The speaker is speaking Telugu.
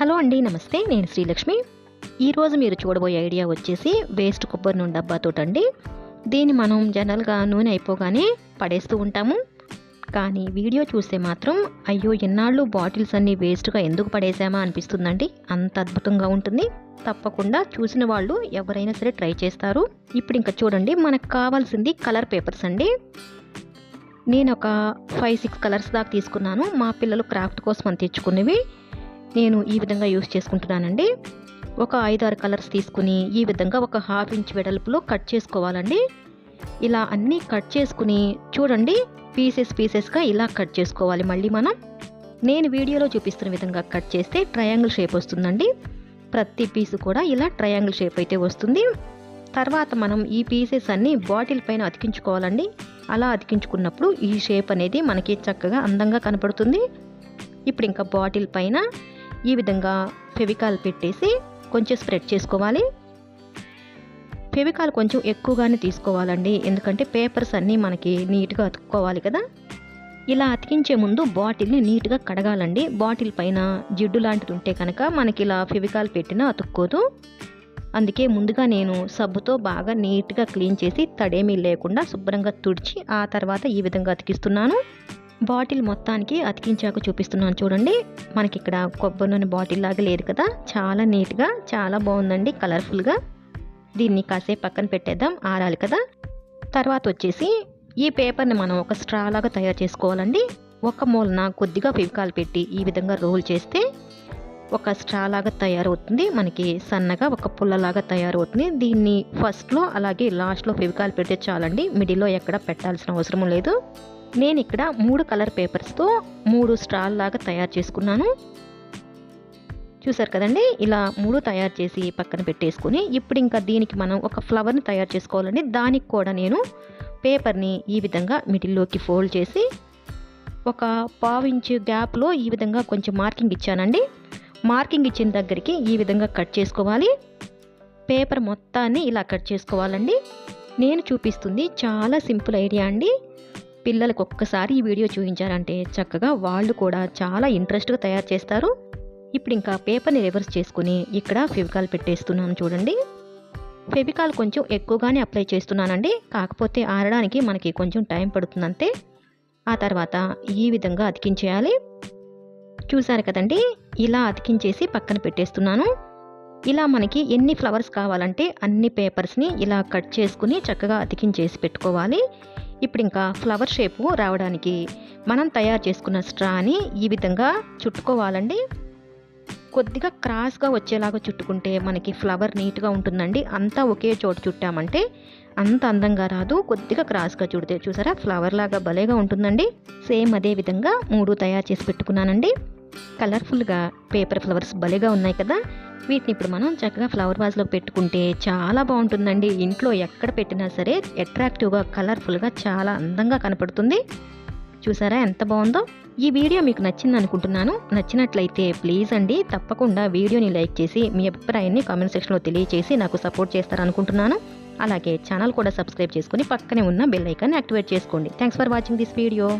హలో అండి నమస్తే. నేను శ్రీలక్ష్మి. ఈరోజు మీరు చూడబోయే ఐడియా వచ్చేసి వేస్ట్ కొబ్బరి నూనె డబ్బాతోటండి దీన్ని మనం జనరల్గా నూనె అయిపోగానే పడేస్తూ ఉంటాము. కానీ వీడియో చూస్తే మాత్రం అయ్యో ఎన్నాళ్ళు బాటిల్స్ అన్నీ వేస్ట్గా ఎందుకు పడేసామా అనిపిస్తుందండి. అంత అద్భుతంగా ఉంటుంది. తప్పకుండా చూసిన వాళ్ళు ఎవరైనా సరే ట్రై చేస్తారు. ఇప్పుడు ఇంకా చూడండి మనకు కావాల్సింది కలర్ పేపర్స్ అండి. నేను ఒక ఫైవ్ సిక్స్ కలర్స్ దాకా తీసుకున్నాను. మా పిల్లలు క్రాఫ్ట్ కోసం అని తెచ్చుకునేవి నేను ఈ విధంగా యూస్ చేసుకుంటున్నానండి. ఒక ఐదారు కలర్స్ తీసుకుని ఈ విధంగా ఒక హాఫ్ ఇంచ్ వెడల్పులో కట్ చేసుకోవాలండి. ఇలా అన్నీ కట్ చేసుకుని చూడండి పీసెస్ పీసెస్గా ఇలా కట్ చేసుకోవాలి మళ్ళీ మనం. నేను వీడియోలో చూపిస్తున్న విధంగా కట్ చేస్తే ట్రయాంగిల్ షేప్ వస్తుందండి. ప్రతి పీసు కూడా ఇలా ట్రయాంగిల్ షేప్ అయితే వస్తుంది. తర్వాత మనం ఈ పీసెస్ అన్నీ బాటిల్ పైన అతికించుకోవాలండి. అలా అతికించుకున్నప్పుడు ఈ షేప్ అనేది మనకి చక్కగా అందంగా కనపడుతుంది. ఇప్పుడు ఇంకా బాటిల్ పైన ఈ విధంగా ఫెవికాల్ పెట్టేసి కొంచెం స్ప్రెడ్ చేసుకోవాలి. ఫెవికాల్ కొంచెం ఎక్కువగానే తీసుకోవాలండి. ఎందుకంటే పేపర్స్ అన్నీ మనకి నీట్గా అతుక్కోవాలి కదా. ఇలా అతికించే ముందు బాటిల్ని నీట్గా కడగాలండి. బాటిల్ పైన జిడ్డు లాంటిది ఉంటే కనుక మనకి ఇలా ఫెవికాల్ పెట్టినా అతుక్కోదు. అందుకే ముందుగా నేను సబ్బుతో బాగా నీట్గా క్లీన్ చేసి తడేమీ లేకుండా శుభ్రంగా తుడిచి ఆ తర్వాత ఈ విధంగా అతికిస్తున్నాను. బాటిల్ మొత్తానికి అతికించాక చూపిస్తున్నాను చూడండి. మనకి ఇక్కడ కొబ్బరి నూనె బాటిల్ లాగా లేదు కదా. చాలా నీట్గా చాలా బాగుందండి కలర్ఫుల్గా. దీన్ని కాసేపు పక్కన పెట్టేద్దాం ఆరాలి కదా. తర్వాత వచ్చేసి ఈ పేపర్ని మనం ఒక స్ట్రా లాగా తయారు చేసుకోవాలండి. ఒక మూలన కొద్దిగా ఫివికాలు పెట్టి ఈ విధంగా రోల్ చేస్తే ఒక స్ట్రా లాగా తయారవుతుంది. మనకి సన్నగా ఒక పుల్లలాగా తయారవుతుంది. దీన్ని ఫస్ట్లో అలాగే లాస్ట్లో ఫెవికాల్ పెడితే చాలండి. మిడిల్లో ఎక్కడ పెట్టాల్సిన అవసరం లేదు. నేను ఇక్కడ మూడు కలర్ పేపర్స్తో మూడు స్ట్రాల్ లాగా తయారు చేసుకున్నాను. చూసారు కదండి? ఇలా మూడు తయారు చేసి పక్కన పెట్టేసుకుని ఇప్పుడు ఇంకా దీనికి మనం ఒక ఫ్లవర్ని తయారు చేసుకోవాలండి. దానికి కూడా నేను పేపర్ని ఈ విధంగా మిడిల్లోకి ఫోల్డ్ చేసి ఒక పావు ఇంచు గ్యాప్లో ఈ విధంగా కొంచెం మార్కింగ్ ఇచ్చానండి. మార్కింగ్ ఇచ్చిన దగ్గరికి ఈ విధంగా కట్ చేసుకోవాలి. పేపర్ మొత్తాన్ని ఇలా కట్ చేసుకోవాలండి. నేను చూపిస్తుంది చాలా సింపుల్ ఐడియా అండి. పిల్లలకు ఒక్కసారి ఈ వీడియో చూపించారంటే చక్కగా వాళ్ళు కూడా చాలా ఇంట్రెస్ట్గా తయారు చేస్తారు. ఇప్పుడు ఇంకా పేపర్ని రివర్స్ చేసుకుని ఇక్కడ ఫెవికాల్ పెట్టేస్తున్నాను చూడండి. ఫెవికాల్ కొంచెం ఎక్కువగానే అప్లై చేస్తున్నానండి. కాకపోతే ఆరడానికి మనకి కొంచెం టైం పడుతుందంతే. ఆ తర్వాత ఈ విధంగా అతికించేయాలి. చూసారు కదండి? ఇలా అతికించేసి పక్కన పెట్టేస్తున్నాను. ఇలా మనకి ఎన్ని ఫ్లవర్స్ కావాలంటే అన్ని పేపర్స్ని ఇలా కట్ చేసుకుని చక్కగా అతికించేసి పెట్టుకోవాలి. ఇప్పుడు ఇంకా ఫ్లవర్ షేపు రావడానికి మనం తయారు చేసుకున్న స్ట్రాని ఈ విధంగా చుట్టుకోవాలండి. కొద్దిగా క్రాస్గా వచ్చేలాగా చుట్టుకుంటే మనకి ఫ్లవర్ నీట్గా ఉంటుందండి. అంతా ఒకే చోట చుట్టామంటే అంత అందంగా రాదు. కొద్దిగా క్రాస్గా చుడితే చూసారా? ఫ్లవర్ లాగా భలేగా ఉంటుందండి. సేమ్ అదే విధంగా మూడు తయారు చేసి పెట్టుకున్నానండి. కలర్ఫుల్గా పేపర్ ఫ్లవర్స్ భలేగా ఉన్నాయి కదా? వీటిని ఇప్పుడు మనం చక్కగా ఫ్లవర్ వాజ్లో పెట్టుకుంటే చాలా బాగుంటుందండి. ఇంట్లో ఎక్కడ పెట్టినా సరే అట్రాక్టివ్గా కలర్ఫుల్గా చాలా అందంగా కనపడుతుంది. చూసారా ఎంత బాగుందో? ఈ వీడియో మీకు నచ్చింది అనుకుంటున్నాను. నచ్చినట్లయితే ప్లీజ్ అండి తప్పకుండా వీడియోని లైక్ చేసి మీ అభిప్రాయాన్ని కామెంట్ సెక్షన్లో తెలియజేసి నాకు సపోర్ట్ చేస్తారనుకుంటున్నాను. అలాగే ఛానల్ కూడా సబ్స్క్రైబ్ చేసుకుని పక్కనే ఉన్న బెల్ ఐకాన్ని యాక్టివేట్ చేసుకోండి. Thanks for watching this video.